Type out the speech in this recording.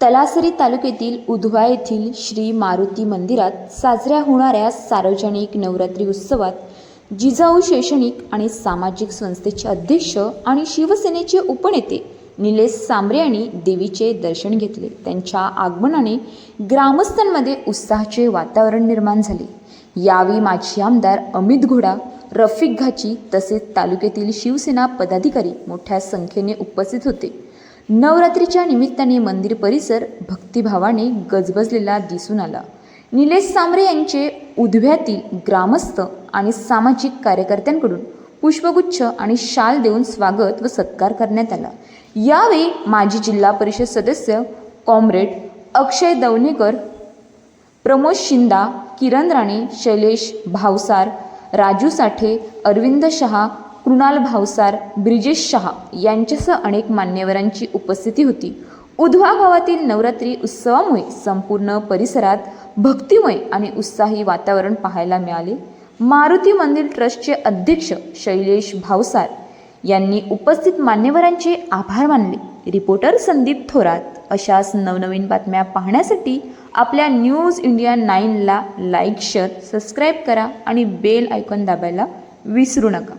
तलासरी तालुक्यातील उधवा येथील श्री मारुती मंदिरात साजऱ्या होणाऱ्या सार्वजनिक नवरात्री उत्सवात जिजाऊ शैक्षणिक आणि सामाजिक संस्थेचे अध्यक्ष आणि शिवसेनेचे उपनेते निलेश सांबरे यांनी देवीचे दर्शन घेतले. त्यांच्या आगमनाने ग्रामस्थांमध्ये उत्साहाचे वातावरण निर्माण झाले. यावेळी माजी आमदार अमित घोडा रफिक घाची तसेच तालुक्यातील शिवसेना पदाधिकारी मोठ्या संख्येने उपस्थित होते. नवरात्रीच्या निमित्ताने मंदिर परिसर भक्तिभावाने गजबजलेला दिसून आला. निलेश सांबरे यांचे उधव्यातील ग्रामस्थ आणि सामाजिक कार्यकर्त्यांकडून पुष्पगुच्छ आणि शाल देऊन स्वागत व सत्कार करण्यात आला. यावेळी माजी जिल्हा परिषद सदस्य कॉम्रेड अक्षय दवणेकर प्रमोद शिंदा किरण राणे शैलेश भावसार राजू साठे अरविंद शहा कृणाल भावसार ब्रिजेश शहा यांच्यासह अनेक मान्यवरांची उपस्थिती होती. उधवा गावातील नवरात्री उत्सवामुळे संपूर्ण परिसरात भक्तिमय आणि उत्साही वातावरण पाहायला मिळाले. मारुती मंदिर ट्रस्टचे अध्यक्ष शैलेश भावसार यांनी उपस्थित मान्यवरांचे आभार मानले. रिपोर्टर संदीप थोरात अशाच नवनवीन बातम्या पाहण्यासाठी आपल्या न्यूज इंडिया नाईनला लाईक शेअर सबस्क्राईब करा आणि बेल आयकॉन दाबायला विसरू नका.